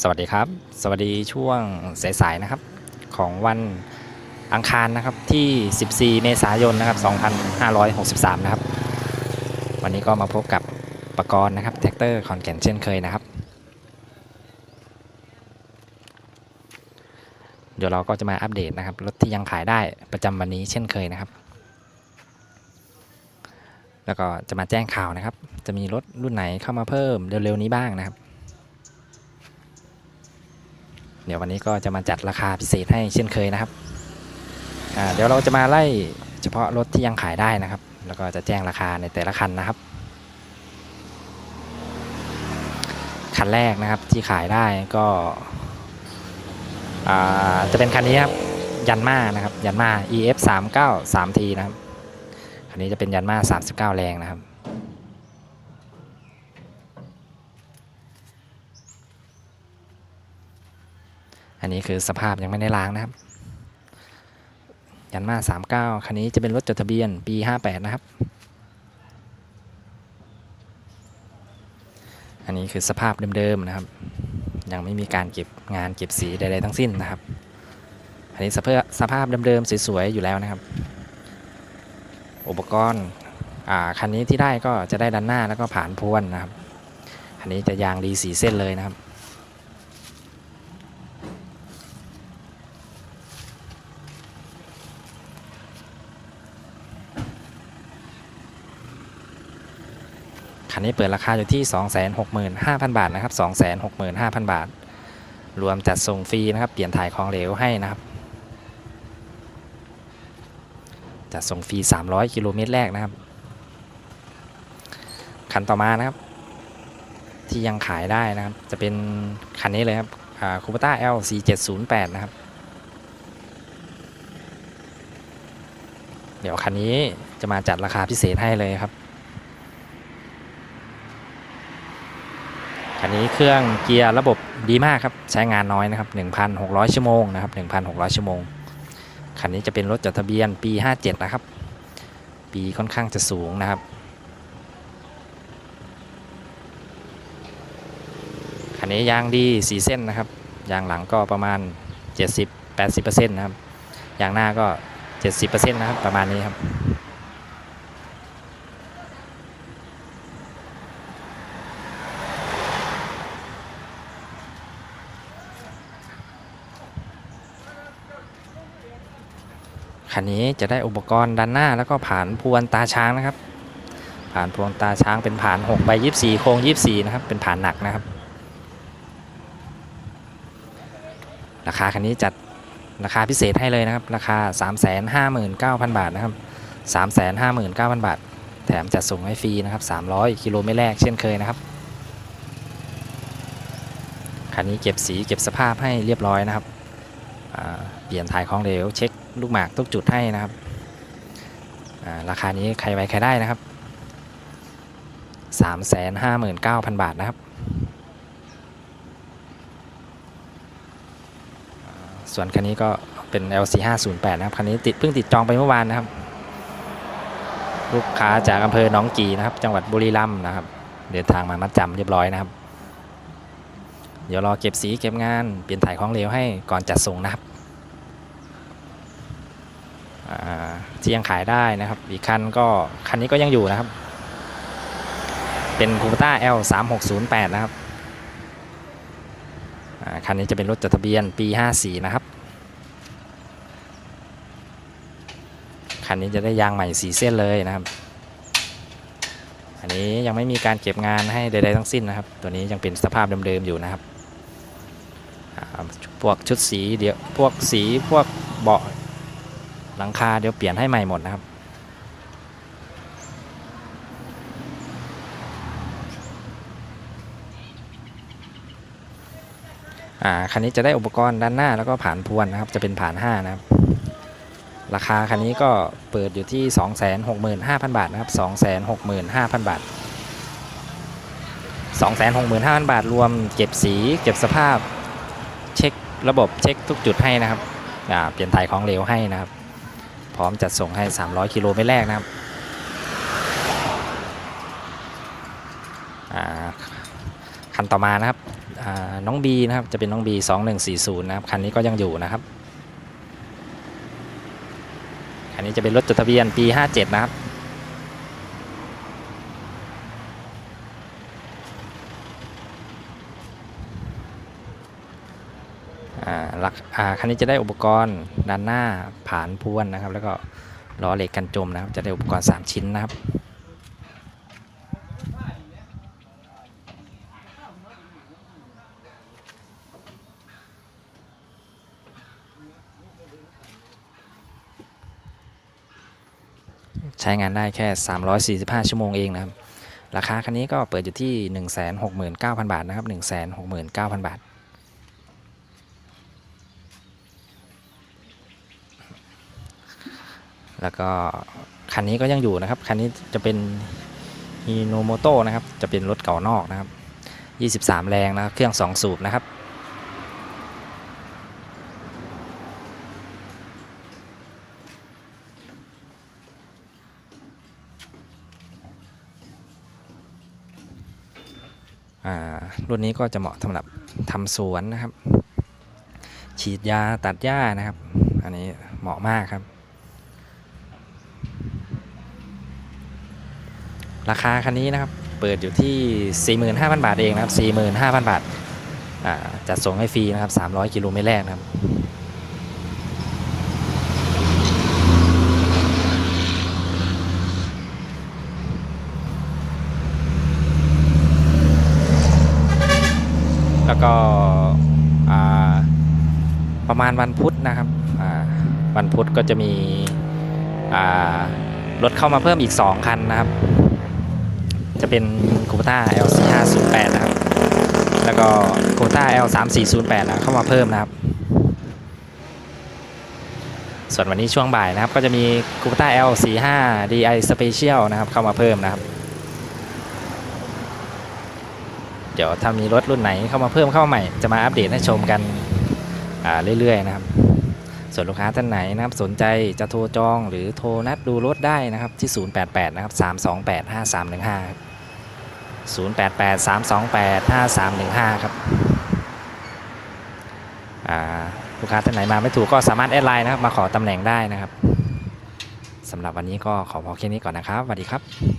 สวัสดีครับ สวัสดีช่วงสายๆนะครับ ของวันอังคารนะครับที่ 14 เมษายนนะครับ 2563 นะครับ วันนี้ก็มาพบกับปกรณ์นะครับแท็กเตอร์ขอนแก่นเช่นเคยนะครับ เดี๋ยวเราก็จะมาอัปเดตนะครับรถที่ยังขายได้ประจำวันนี้เช่นเคยนะครับ แล้วก็จะมาแจ้งข่าวนะครับ จะมีรถรุ่นไหนเข้ามาเพิ่มเร็วๆนี้บ้างนะครับ เดี๋ยววันนี้ก็จะมาจัดราคาพิเศษให้เช่นเคยนะครับเดี๋ยวเราจะมาไล่เฉพาะรถที่ยังขายได้นะครับ แล้วก็จะแจ้งราคาในแต่ละคันนะครับ คันแรกนะครับที่ขายได้ก็จะเป็นคันนี้ครับยันมานะครับยันมา EF 3 9 3 T นะครับคันนี้จะเป็นยันมา39 แรงนะครับ อันนี้คือสภาพยังไม่ได้ล้างนะครับ ยันมา39คันนี้จะเป็นรถจดทะเบียนปี58นะครับ อันนี้คือสภาพเดิมๆนะครับ ยังไม่มีการเก็บงานเก็บสีใดๆทั้งสิ้นนะครับ อันนี้สภาพสภาพเดิมๆสวยๆอยู่แล้วนะครับ อุปกรณ์อ่าคันนี้ที่ได้ก็จะได้ด้านหน้าแล้วก็ผ่านพวนนะครับ อันนี้จะยางดีสีเส้นเลยนะครับ คันนี้เปิดราคาอยู่ที่ 265,000 บาทนะครับ 265,000 บาท รวมจัดส่งฟรีนะครับ เปลี่ยนถ่ายของเหลวให้นะครับ จัดส่งฟรี 300 กิโลเมตรแรกนะครับ คันต่อมานะครับ ที่ยังขายได้นะครับ จะเป็นคันนี้เลยครับคูปต้า L 4708 นะครับ เดี๋ยวคันนี้จะมาจัดราคาพิเศษให้เลยครับ คันนี้เครื่องเกียร์ระบบดีมากครับใช้งานน้อยนะครับ 1,600 ชั่วโมงนะครับ 1,600 ชั่วโมง คันนี้จะเป็นรถจดทะเบียนปี 57 นะครับ ปีค่อนข้างจะสูงนะครับ คันนี้ยางดี 4 เส้นนะครับ ยางหลังก็ประมาณ 70-80%นะครับ ยางหน้าก็ 70%นะครับ ประมาณนี้ครับ คันนี้จะได้อุปกรณ์ด้านหน้าแล้วก็ผ่านพวนตาช้างนะครับ ผ่านพวนตาช้างเป็นผ่าน6ใบ24 โค้ง 24 นะครับ เป็นผ่านหนักนะครับ ราคาคันนี้จัดราคาพิเศษให้เลยนะครับ ราคา 359,000 บาทนะครับ 359,000 บาท แถมจัดส่งให้ฟรีนะครับ 300 กิโลไม่แรกเช่นเคยนะครับคันนี้เก็บสีเก็บสภาพให้เรียบร้อยนะครับ เปลี่ยนถ่ายของเหลวเช็ค ลูกหมากทุกจุดให้นะครับราคานี้ใครไว้ใครได้นะครับ 359,000 บาทนะครับ ส่วนคันนี้ก็เป็น LC 508นะครับ คันนี้ติดเพิ่งติดจองไปเมื่อวานนะครับ ลูกค้าจากอำเภอหนองกีนะครับ จังหวัดบุรีรัมย์นะครับ เดินทางมามัดจำเรียบร้อยนะครับ เดี๋ยวรอเก็บสีเก็บงาน เปลี่ยนถ่ายของเหลวให้ก่อนจัดส่งนะครับ ที่ยังขายได้นะครับ อีกคันก็คันนี้ก็ยังอยู่นะครับ เป็น c u p e t a L 3 6 0 8นะครับคันนี้จะเป็นรถจดทะเบียนปี 54 นะครับ คันนี้จะได้ยางใหม่สีเส้นเลยนะครับ อันนี้ยังไม่มีการเก็บงานให้ใดๆทั้งสิ้นนะครับ ตัวนี้ยังเป็นสภาพเดิมๆอยู่นะครับ พวกชุดสีเดี๋ยวพวกสีพวกเบาะ หลังคาเดี๋ยวเปลี่ยนให้ใหม่หมดนะครับ อ่าคันนี้จะได้อุปกรณ์ด้านหน้าแล้วก็ผ่านพวนนะครับ จะเป็นผ่าน 5 นะครับ ราคาคันนี้ก็เปิดอยู่ที่ 265,000 บาทนะครับ 265,000 บาท265,000 บาทรวมเก็บสีเก็บสภาพ เช็คระบบเช็คทุกจุดให้นะครับอ่าเปลี่ยนถ่ายของเหลวให้นะครับ พร้อมจัดส่งให้ 300 กิโลเมตรแรกนะครับอ่าคันต่อมานะครับอ่าน้องบีนะครับจะเป็นน้องบี2140นะครับคันนี้ก็ยังอยู่นะครับคันนี้จะเป็นรถจดทะเบียนปี 57 นะครับ หลักคันนี้จะได้อุปกรณ์ด้านหน้าผานพวนนะครับ แล้วก็ล้อเหล็กกันจมนะครับ จะได้อุปกรณ์ 3 ชิ้นนะครับใช้งานได้แค่ 345 ชั่วโมงเองนะครับ ราคาคันนี้ก็เปิดอยู่ที่ 169,000 บาทนะครับ 169,000 บาท แล้วก็คันนี้ก็ยังอยู่นะครับ คันนี้จะเป็นฮีโนโมโตนะครับ จะเป็นรถเก่านอกนะครับ 23 แรงนะครับ เครื่อง 2 สูบนะครับอ่ารุ่นนี้ก็จะเหมาะสำหรับทำสวนนะครับ ฉีดยาตัดหญ้านะครับ อันนี้เหมาะมากครับ ราคาคันนี้นะครับเปิดอยู่ที่ 45,000 บาทเองนะครับ 45,000 บาทอ่าจัดส่งให้ฟรีนะครับ 300 กิโลเมตรแรกนะครับแล้วก็ประมาณวันพุธนะครับวันพุธก็จะมีรถเข้ามาเพิ่มอีก 2 คันนะครับ จะเป็นคูต้า L4508 นะครับ แล้วก็คูต้า L3408 นะเข้ามาเพิ่มนะครับ ส่วนวันนี้ช่วงบ่ายนะครับ ก็จะมีคูต้า L45 DI Special นะครับ เข้ามาเพิ่มนะครับ เดี๋ยวถ้ามีรถรุ่นไหนเข้ามาเพิ่มเข้ามาใหม่จะมาอัปเดตให้ชมกันอ่าเรื่อยๆนะครับส่วนลูกค้าท่านไหนนะครับสนใจจะโทรจองหรือโทรนัดดูรถได้นะครับที่ 088 นะครับ 328 5315 088 328 5315 ครับลูกค้าท่านไหนมาไม่ถูกก็สามารถแอดไลน์นะครับมาขอตำแหน่งได้นะครับสำหรับวันนี้ก็ขอพอแค่นี้ก่อนนะครับสวัสดีครับ